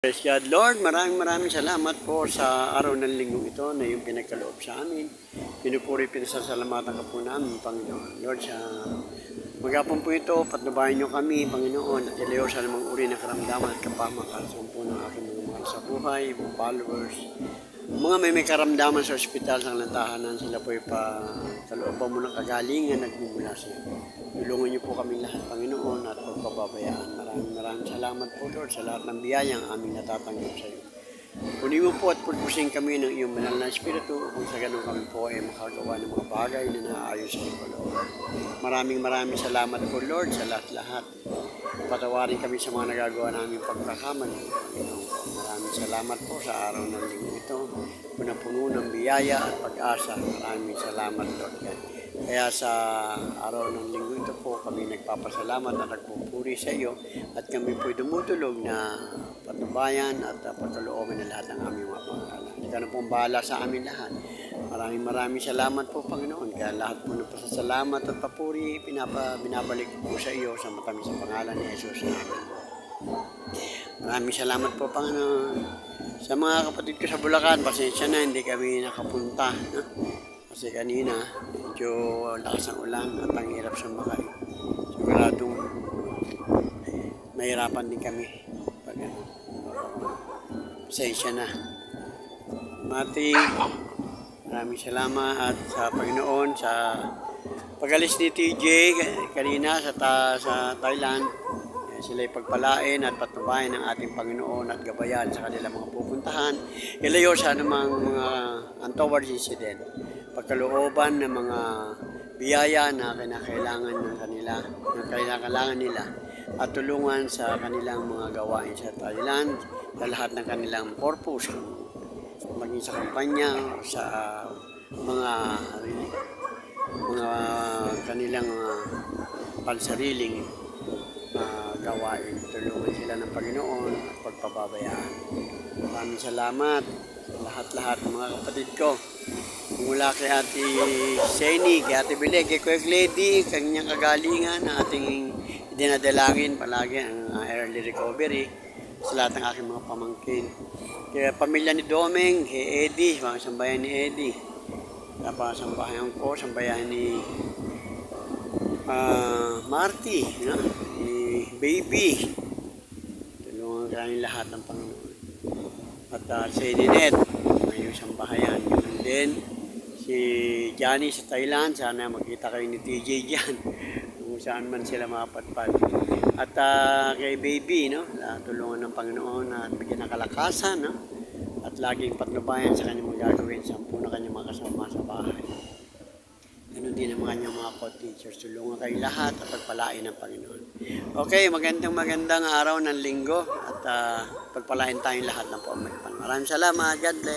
Praise God, Lord, maraming maraming salamat po sa araw ng linggo ito na yung pinagkaloob sa amin. Pinupuri, pinasasalamatan ka po namin, Panginoon. Lord, sa magapon po ito, patnubayan niyo kami, Panginoon, at ilayo sa namang uri ng karamdaman at kapamakalsan po ng aking mga mahal sa buhay, followers. Mga may may karamdaman sa ospital, sa lantahanan, sila po pa kalooban mo ng kagalingan nagmumula sa iyo. Tulungan niyo po kami lahat, Panginoon, at pagpapabayaan. Maraming maraming salamat po, Lord, sa lahat ng biyayang aming natatanggap sa iyo. Kunin mo po at pulpusin kami ng iyong banal na Espiritu kung sa ganun kami po ay makagawa ng mga bagay na naayos sa iyo, Lord. Maraming maraming salamat po, Lord, sa lahat-lahat. Patawarin kami sa mga nagagawa namin po. Maraming salamat po sa araw ng linggo ito. Puno-puno ng biyaya at pag-asa. Maraming salamat, Lord. Kaya sa araw ng linggo ito po, kami nagpapasalamat at nagpupuri sa iyo at kami po dumutulog na patnubayan at pagkalooban ng lahat ng aming mga pangalan. Ikaw na pong bahala sa amin lahat. Maraming maraming salamat po, Panginoon. Kaya lahat po ng pasasalamat at papuri, pinapa, binabalik po sa iyo sa matamis sa pangalan ni Jesus namin. Maraming salamat po, Panginoon. Sa mga kapatid ko sa Bulacan, pasensya na, hindi kami nakapunta. No? Kasi kanina, medyo lakas ang ulan at ang hirap sumakay. Siguradong mahirapan din kami. Pag ano, pasensya na. Mati, maraming salamat sa Panginoon sa pagalis ni TJ kanina sa, ta, sa Thailand. Eh, Sila'y pagpalain at patubayan ng ating Panginoon at gabayan sa kanilang mga pupuntahan. Ilayo sa anumang mga untoward incident. Pagkalooban ng mga biyaya na kinakailangan ng kanila, ng kailangan nila at tulungan sa kanilang mga gawain sa Thailand sa lahat ng kanilang purpose maging sa kampanya sa mga mga kanilang uh, pansariling uh, gawain. Tulungan sila ng Panginoon at pagpapabayaan. Maraming salamat sa lahat-lahat mga kapatid ko. Mula kay Ate Seni, kay Ate Bile, kay Kuya Lady, kanyang kagalingan, na ating dinadalangin palagi ang uh, early recovery sa lahat ng aking mga pamangkin. Kaya pamilya ni Domeng, kay Eddie, mga sambayan ni Eddie. Tapos sambayan ko, sambayan ni ah, Marty, no? ni Baby. Tulungan kami lahat ng Panginoon. At uh, si Ninette, ngayong sambahayan. Ganun din, si Johnny sa Thailand, sana makita kayo ni TJ dyan. Kung saan man sila mapatpad. At ah, kay baby, no? Tulungan ng Panginoon at bigyan ng kalakasan, no? At laging patnubayan sa kanyang mga gagawin sa na kanyang mga kasama sa bahay. Ganun din ang kanyang mga co-teachers. Tulungan kayo lahat at pagpalain ng Panginoon. Okay, magandang magandang araw ng linggo at ah, pagpalain tayong lahat ng pamagitan. Maraming salamat. God bless.